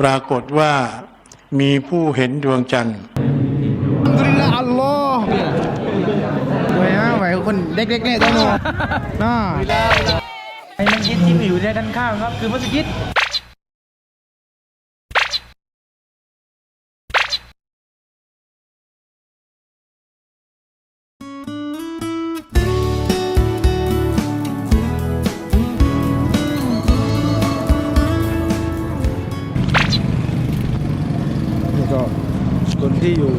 ปรากฏว่ามีผู้เห็นดวงจันทร์ Alhamdulillah Allah สวยฮะไหวคนเด็กๆเนี่ยตัวหนูน่าไอ้มัสยิดที่อยู่ด้านข้างครับ คือมัสยิด ที่อยู่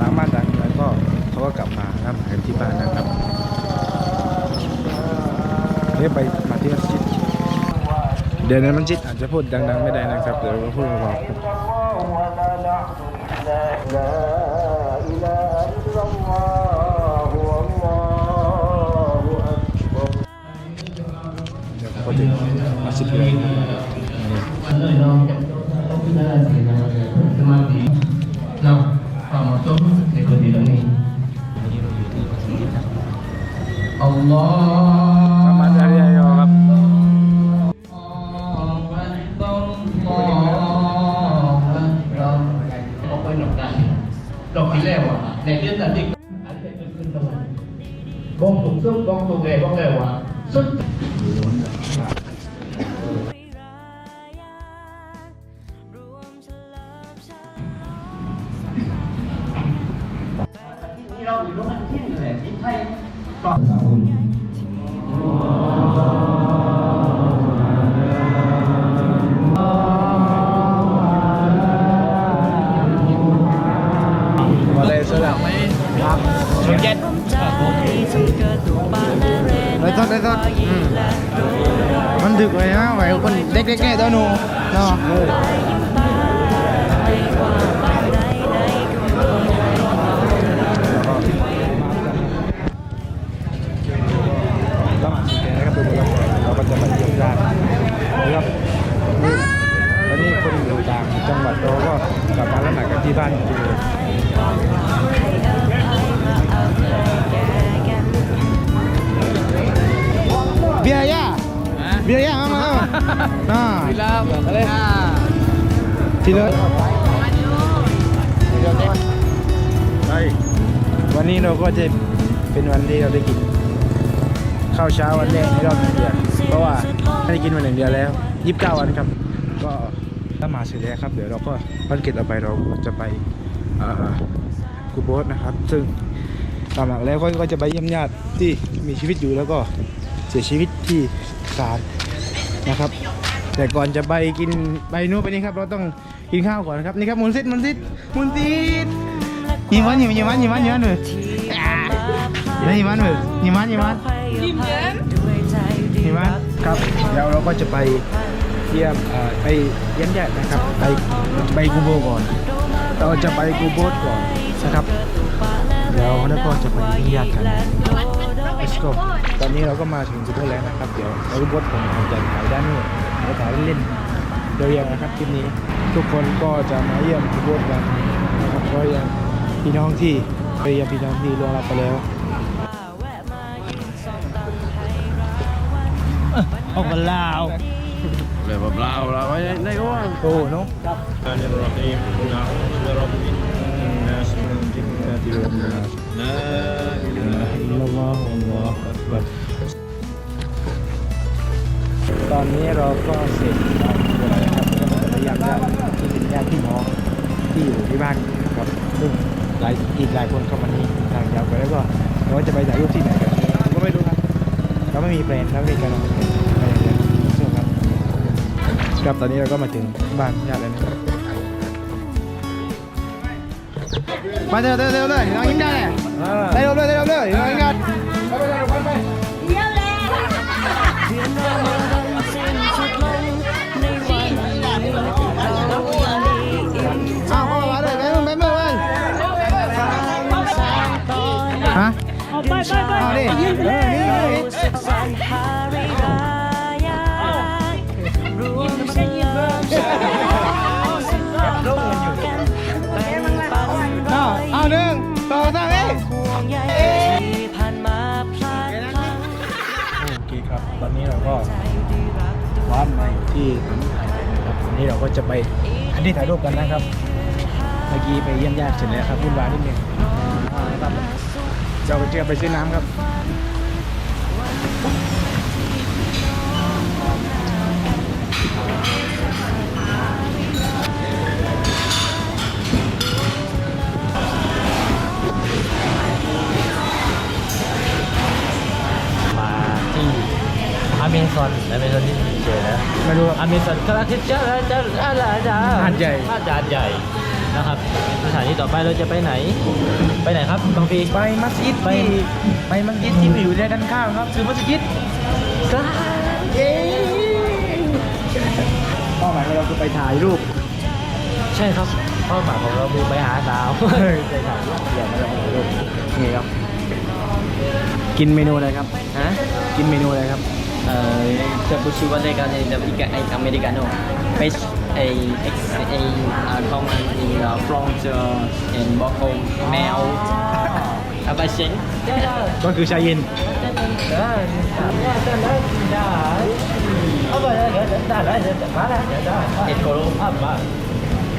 ตามบ้านต่างเมืองก็เขาก็กลับมาทำกันที่บ้านนะครับนี่ไปมาที่มัสยิดเดี๋ยวในมัสยิดอาจจะพูดดังๆไม่ได้นะครับเดี๋ยวเราพูดเบาๆเดี๋ยวเขาก็จะมาสิบเลย อัลลอฮ์ประมาณนี้ครับออกไปหนอ กกันดอกที่แล้วอะในเรื่องนั้นที่อันนี้เป็นขึ้นตรงนั้นบ้องถูกซึ่งบ้องถูกแก่บ้องแล้วอะสุดที่เราอยู่ตรงไหละที่ไทยต่อสาวคุณมาเลยสลับไม่ครับชุดเย็ดได้ทอดได้ทอดอืมมันถึกเลยฮะไหวคนเด็กๆเนี่ตัวหนูเนาะ ก็กลับมาแล้วหนักกันที่บ้านอยู่เลยเบียร์ย่าเบียร์ย่ามามาอ่าทีละเลยทีละวันนี้เราก็จะเป็นวันที่เราได้กินข้าวเช้าวันแรกในรอบหนึ่งเดือนเพราะว่าไม่ได้กินมาหนึ่งเดือนแล้วยี่สิบเก้าวันครับ ก็ ถ้ามาเสร็จแล้วครับ เดี๋ยวเราก็ภารกิจต่อไปเราจะไปอ่ากูโบสนะครับ ซึ่งตามหลักแล้วก็ก็จะไปเยี่ยมญาติที่มีชีวิตอยู่แล้วก็เสียชีวิตที่ศาลนะครับ แต่ก่อนจะไปกินไปนู้นไปนี่ครับ เราต้องกินข้าวก่อนนะครับนี่ครับมุนซิดมุนซิดมุนซิดยิ้มหวานยิ้มยิ้มหวานยิ้มหวานยิ้มหวานเลยอ่ายิ้มหวานเลยยิ้มหวานยิ้มหวานเห็นไหมครับเดี๋ยวเราก็จะไป เยี่ยมไปเยี่ยมญาตินะครับไปไปกูโบก่อน เราจะไปกูโบสก่อนนะครับ เดี๋ยวแล้วก็จะไปเยี่ยมญาติกัน Let's go ตอนนี้เราก็มาถึงกูโบแล้วนะครับ เดี๋ยวเรากูโบสผมจะถ่ายด้านนู้นแล้วถ่ายเล่นเรียวๆนะครับคลิปนี้ทุกคนก็จะมาเยี่ยมกูโบสกันนะครับเพราะยังพี่น้องที่ไปยี่ยมพี่น้องที่ล่วงลับไปแล้วออกมาลาว เลยแบบเราเราไว้ในก็ว่าโอ้เนาะตอนนี้เราก็เสร็จแล้วนะครับก็จะยังญาติที่เป็นญาติพี่น้องที่อยู่ที่บ้านครับซึ่งหลายอีกหลายคนเข้ามานี้ทางยาวไปแล้วก็เราจะไปถ่ายรูปที่ไหนกันก็ไม่รู้ครับเราไม่มีแปลนเราไม่มีการ ครับตอนนี้เราก็มาถึงบ้านญาติแล้วนะครับมาเร็วเร็วเร็วเลยน้องยิ้มได้เลยได้เร็วเลยได้เร็วเลยน้องยิ้มกันอ้าวพ่อมาเลยไปมึงไปมึงเลยฮะเอาไปไปไปเอาดิเออนี่ ก็วาร์ปมาที่ถนนไทยนะครับวันนี้เราก็จะไปอันนี้ถ่ายรูปกันนะครับ เมื่อกี้ไปเยี่ยมญาติเสร็จแล้วครับวุ่นวายนิดนึงอ่าครับเที่ยวไปซื้อน้ำครับ ไม่รู้ครับอเมซอนกำลังที่จะจะจะจะหาดใหญ่ หาดใหญ่นะครับสถานีต่อไปเราจะไปไหน ไปไหนครับบางปีไปมัสยิดไปที่ไปมัสยิดที่อยู่ด้านข้างครับคือมัสยิดเป้าหมายของเราคือไปถ่ายรูป ใช่ครับเป้าหมายของเราคือไปหาสาวเฮ้ยไปถ่ายรูปเดี๋ยวมาถ่ายรูปนี่ครับ กินเมนูอะไรครับฮะกินเมนูอะไรครับเอ่อ จะพูดชื่อว่าในการในอเมริกาในอเมริกาโน่เป็นไอเอ็กซ์ไออ่าทองมันอีฟรองเจอเอ็นบอกงแมวอาบาเชงก็คือชาเย็นเอ็นโกโลอับมา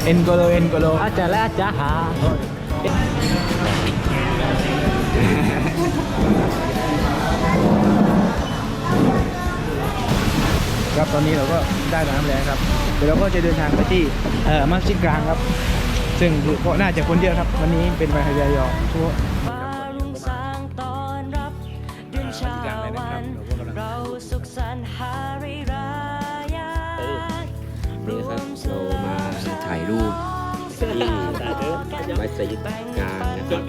เอ็นโกโลเอ็นโกโลอาจารย์และอาจารย์ ตอนนี้เราก็ได้น้ำแล้วครับ เดี๋ยวเราก็จะเดินทางไปที่เอ่อมัสยิดกลางครับ ซึ่งก็น่าจะคนเยอะครับ วันนี้เป็นวันฮายายอทั่วฟ้ารุ่งสางตอนรับเดือนชาวันเราสุขสันต์ฮาริรายานี่ครับเรามาถ่ายรูปที่มัสยิดกลางนะครับ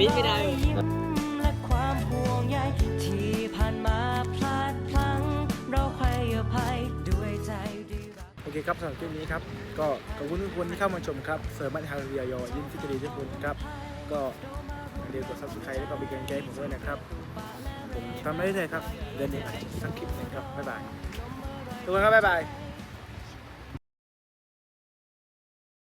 และความห่วงใยที่ผ่านมาพลาด เคครับสำหรับคลิปนี้ครับ ก็ขอบคุณทุกคนที่เข้ามาชมครับเสริมมัธยมวิทยยอยินฟิตรีทุกคนครับ ก็อย่าลืมกดซับสไครต์แล้วก็เป็นกำลังใจผมด้วยนะครับ ผมทำได้เลยครับ เดือนนี้อาจจะสักคลิปนึงครับ บ๊ายบาย ทุกคนครับ บ๊ายบาย